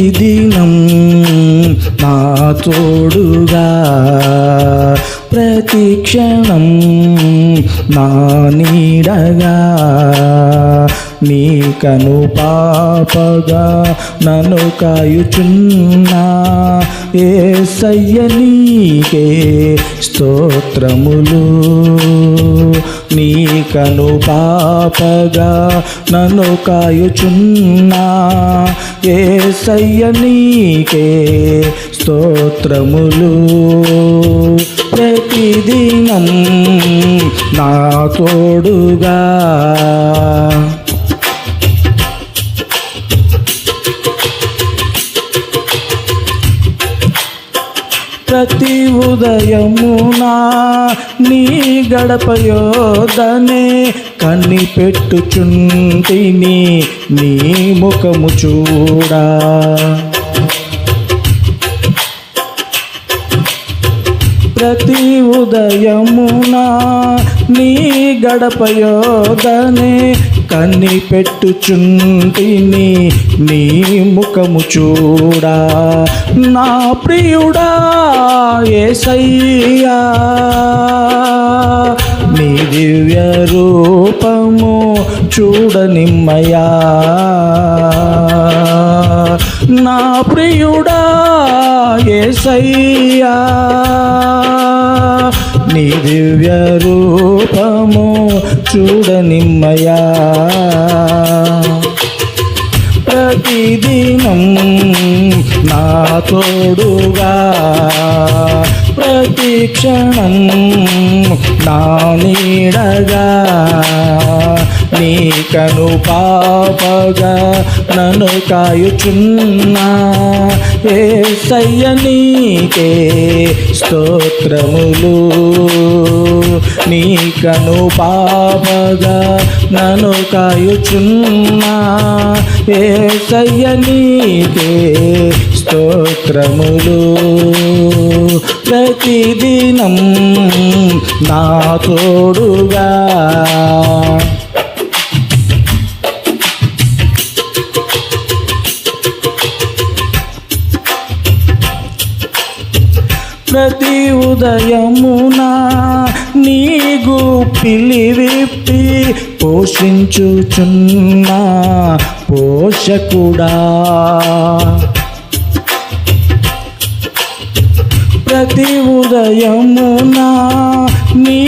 దినం నా తోడుగా ప్రతి క్షణం నా నీడగా నీ కను పాపగా నన్ను కాయుచున్నా. ఏ సయ్య నీకే స్తోత్రములు. నీ కను పాపగా నన్ను కాయుచున్నా. ఏ నీకే స్తోత్రములు. ప్రతిదినం నా తోడుగా. ప్రతి ఉదయమునా నీ గడపయోదనే కనిపెట్టుచుంటిని నీ ముఖము చూడా. ప్రతి ఉదయమునా నీ గడపయోదనే కనిపెట్టుచుంటిని నీ ముఖము చూడా. నా ప్రియుడా ఏసయ్యా నీ దివ్య రూపము చూడనిమ్మయా. నా ప్రియుడా ఏసయ్యా నీ దివ్య రూపము చూడనిమ్మయా. ప్రతిదినం నా తోడుగా ప్రతి క్షణం నా నీడగా నీ కను పాపగా నన్ను కాయుచున్నా. ఏ నీకే స్తోత్రములు నీ కను పాపగా నన్ను కాయుచున్నా. ఏ నీకే స్తోత్రములు. ప్రతిదినం నా తోడుగా. ప్రతి ఉదయమున నీ పిలివిప్పి పోషించుచున్నా పోషకుడా. ప్రతి ఉదయమున నీ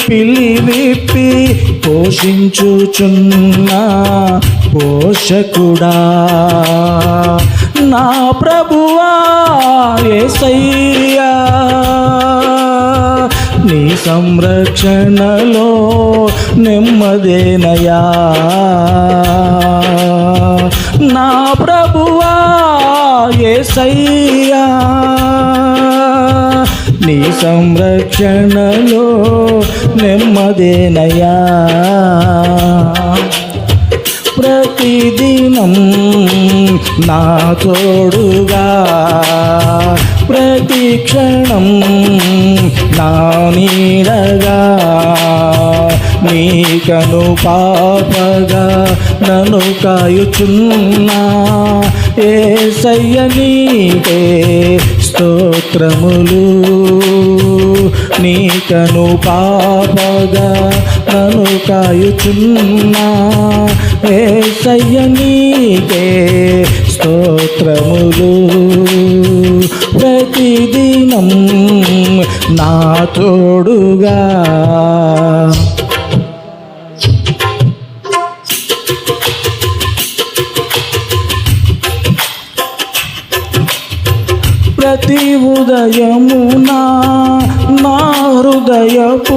పిలివిప్పి పోషించుచున్న పోషించుచున్నా పోషకుడా. నా ప్రభువా ఏసయ్యా నీ సంరక్షణలో నెమ్మదేనయా నా ప్రభువా ఏసయ్యా నీ సంరక్షణలో నెమ్మదేనయా ప్రతిదినం నా తోడుగా ప్రతి క్షణం నా నీడగా నీకను పాపగా నన్ను కాయుచున్నా. ఏ సయ్య నీకే స్తోత్రములు. నీ కను పాపగా నను కాయుచున్నా. ఏ నీకే స్తోత్రములు. ప్రతిదినం నా తోడుగా ప్రతి ఉదయమునా నా హృదయపు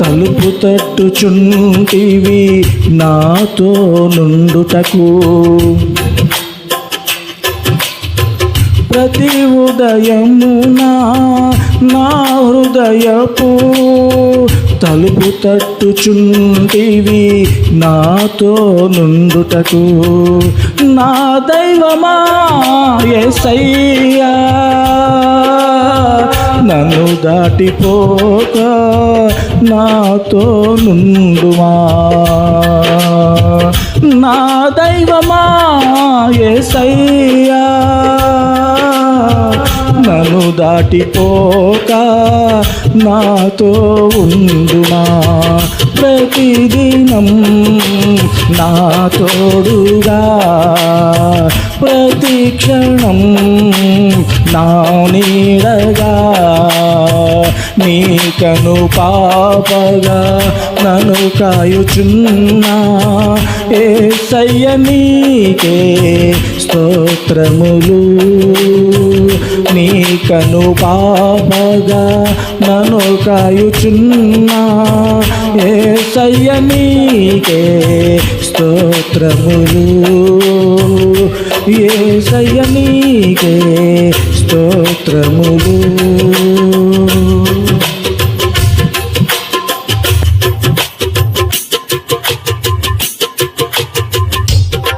తలుపు తట్టుచుంటివి నాతో నుండుటకు. ప్రతి ఉదయమునా నా హృదయపు తలుపు తట్టుచుంటివి నాతో నుండుటకు. నా దైవమా ఎసయ్యా నన్ను దాటిపోక నాతో నుండుమా. నా దైవమా ఎసయ్యా దాటిపోక నాతో ఉండుమా? ప్రతిదినం నా తోడుగా ప్రతి క్షణం నా నీడగా నీకను పాపగా నను కాయుచున్నా. ఏ సయ్య నీకే స్తోత్రములు. నీ కను పాపగా నను కాయుచున్నా. ఏ సయ్య నీకే స్తోత్రములు. ఏ సయ్య నీకే స్తోత్రములు.